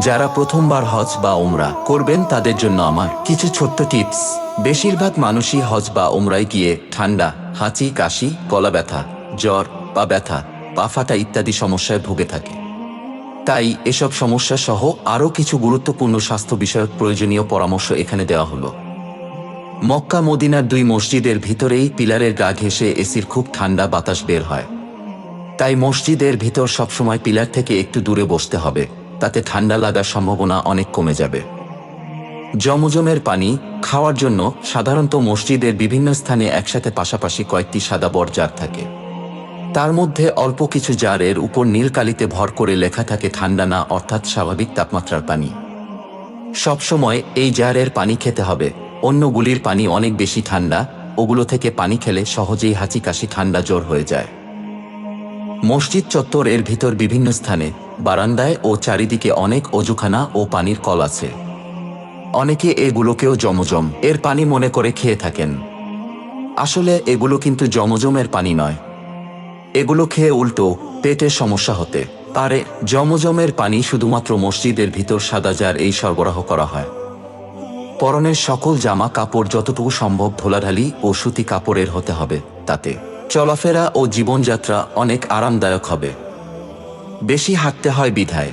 যারা প্রথমবার হজ বা ওমরা করবেন তাদের জন্য আমার কিছু ছোট্ট টিপস বেশিরভাগ মানুষই হজ বা ওমরায় গিয়ে ঠান্ডা, হাঁচি, কাশি, গলা ব্যথা, জ্বর বা ব্যথা, পা ফাটা ইত্যাদি সমস্যায় ভুগে থাকে। তাই এসব সমস্যা সহ আরও কিছু গুরুত্বপূর্ণ স্বাস্থ্য বিষয়ক প্রয়োজনীয় পরামর্শ এখানে দেওয়া হলো। মক্কা, মদিনার দুই মসজিদের ভিতরেই পিলারের গা ঘেঁষে এসির খুব ঠান্ডা বাতাস বের হয়। তাই মসজিদের ভিতর সবসময় পিলার থেকে একটু দূরে বসতে হবে। তাতে ঠান্ডা লাগার সম্ভাবনা অনেক কমে যাবে। জমজমের পানি খাওয়ার জন্য সাধারণত মসজিদের বিভিন্ন স্থানে একসাথে পাশাপাশি কয়েকটি সাদা বর জার থাকে। তার মধ্যে অল্প কিছু জারের উপর নীলকালিতে ভর করে লেখা থাকে ঠান্ডা না, অর্থাৎ স্বাভাবিক তাপমাত্রার পানি। সবসময় এই জারের পানি খেতে হবে। অন্যগুলির পানি অনেক বেশি ঠান্ডা, ওগুলো থেকে পানি খেলে সহজেই হাঁচি কাশি ঠান্ডা জ্বর হয়ে যায়। মসজিদ চত্বর এর ভিতর বিভিন্ন স্থানে, বারান্দায় ও চারিদিকে অনেক অজুখানা ও পানির কল আছে। অনেকে এগুলোকেও জমজম, এর পানি মনে করে খেয়ে থাকেন। আসলে এগুলো কিন্তু জমজমের পানি নয়। এগুলো খেয়ে উল্টো পেটের সমস্যা হতে পারে। জমজমের পানি শুধুমাত্র মসজিদের ভিতর সাদাজার এই সরবরাহ করা হয়। পরনের সকল জামা কাপড় যতটুকু সম্ভব ধোলাঢালি ও সুতি কাপড়ের হতে হবে তাতে। চলাফেরা ও জীবনযাত্রা অনেক আরামদায়ক হবে। বেশি হাঁটতে হয় বিধায়।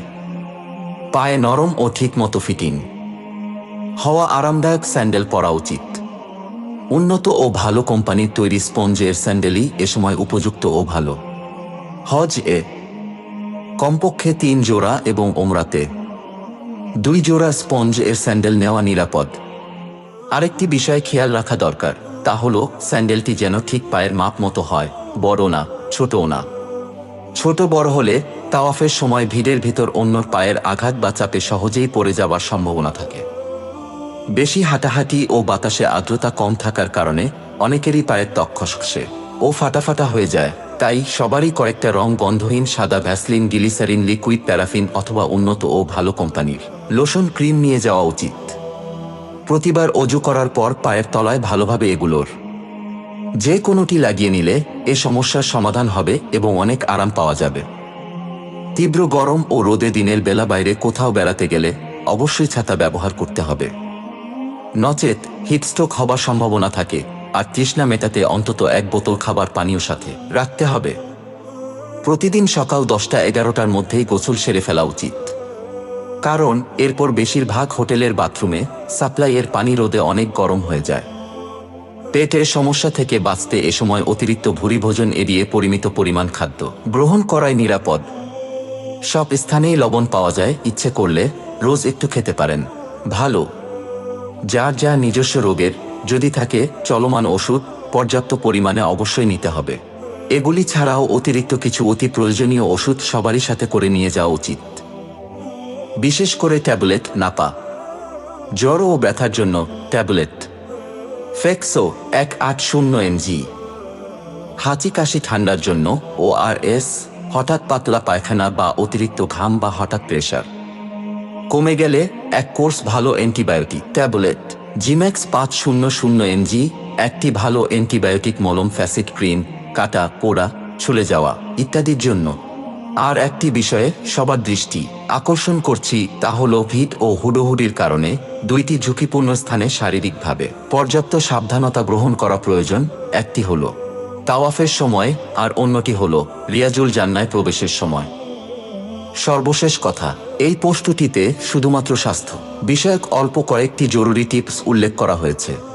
পায়ে নরম ও ঠিকমতো ফিটিং। হওয়া আরামদায়ক স্যান্ডেল পরা উচিত। উন্নত ও ভালো কোম্পানির তৈরি স্পঞ্জের স্যান্ডেলই এ সময় উপযুক্ত ও ভালো। হজ এ। কমপক্ষে তিন জোড়া এবং ওমরাতে। দুই জোড়া স্পঞ্জ এর স্যান্ডেল নেওয়া নিরাপদ। আরেকটি বিষয় খেয়াল রাখা দরকার। তা হলো, স্যান্ডেলটি যেন ঠিক পায়ের মাপ মতো হয় বড় না, ছোটও না। ছোট বড় হলে তাওয়াফের সময় ভিড়ের ভিতর অন্যর পায়ের আঘাত বা চাপে সহজেই পড়ে যাওয়ার সম্ভাবনা থাকে। বেশি হাঁটাহাঁটি ও বাতাসে আর্দ্রতা কম থাকার কারণে অনেকেরই পায়ের ত্বক খসখসে ও ফাটাফাটা হয়ে যায়। তাই সবারই কয়েকটা রং গন্ধহীন সাদা ভ্যাসলিন, গিলিসারিন, লিকুইড, প্যারাফিন অথবা উন্নত ও ভালো কোম্পানির। লোশন, ক্রিম নিয়ে যাওয়া উচিত। প্রতিবার অজু করার পর পায়ের তলায় ভালোভাবে এগুলোর। যে কোনোটি লাগিয়ে নিলে এ সমস্যার সমাধান হবে এবং অনেক আরাম পাওয়া যাবে। তীব্র গরম ও রোদে দিনের বেলা বাইরে কোথাও বেড়াতে গেলে অবশ্যই ছাতা ব্যবহার করতে হবে। নচেত হিটস্ট্রোক হবার সম্ভাবনা থাকে আর তৃষ্ণা মেটাতে অন্তত এক বোতল খাবার পানীয় সাথে রাখতে হবে। প্রতিদিন সকাল দশটা এগারোটার মধ্যেই গোসল সেরে ফেলা উচিত। কারণ, এরপর বেশিরভাগ হোটেলের বাথরুমে সাপ্লাইয়ের পানি রোদে অনেক গরম হয়ে যায়। পেটের সমস্যা থেকে বাঁচতে এ সময় অতিরিক্ত ভুরি ভোজন এড়িয়ে পরিমিত পরিমাণ খাদ্য গ্রহণ করাই নিরাপদ। সব স্থানেই লবণ পাওয়া যায়, ইচ্ছে করলে রোজ একটু খেতে পারেন। ভালো। যার যা নিজস্ব রোগের, যদি থাকে চলমান ওষুধ, পর্যাপ্ত পরিমাণে অবশ্যই নিতে হবে। এগুলি ছাড়াও অতিরিক্ত কিছু অতি প্রয়োজনীয় ওষুধ সবারই সাথে করে নিয়ে যাওয়া উচিত। বিশেষ করে ট্যাবলেট নাপা। জ্বর ও ব্যথার জন্য ট্যাবলেট। ফেক্সো এক আট শূন্য এমজি হাঁচি কাশি ঠান্ডার জন্য ও আর এস, হঠাৎ পাতলা পায়খানা বা অতিরিক্ত ঘাম বা হঠাৎ প্রেশার। কমে গেলে এক কোর্স ভালো অ্যান্টিবায়োটিক, ট্যাবলেট। জিম্যাক্স পাঁচ শূন্য শূন্য এমজি একটি ভালো অ্যান্টিবায়োটিক মলম, ফ্যাসিড ক্রিম, কাটা, পোড়া, ছুলে যাওয়া ইত্যাদির জন্য। আর একটি বিষয়ে সবার দৃষ্টি আকর্ষণ করছি তা হল ভিট ও হুডোহুডির কারণে দুইটি ঝুঁকিপূর্ণ স্থানে শারীরিকভাবে পর্যাপ্ত সাবধানতা গ্রহণ করা প্রয়োজন, একটি হল তাওয়াফের সময় আর অন্যটি হল রিয়াজুল জান্নায় প্রবেশের সময়। সর্বশেষ কথা, এই পোস্টটিতে শুধুমাত্র স্বাস্থ্য। বিষয়ক অল্প কয়েকটি জরুরি টিপস উল্লেখ করা হয়েছে।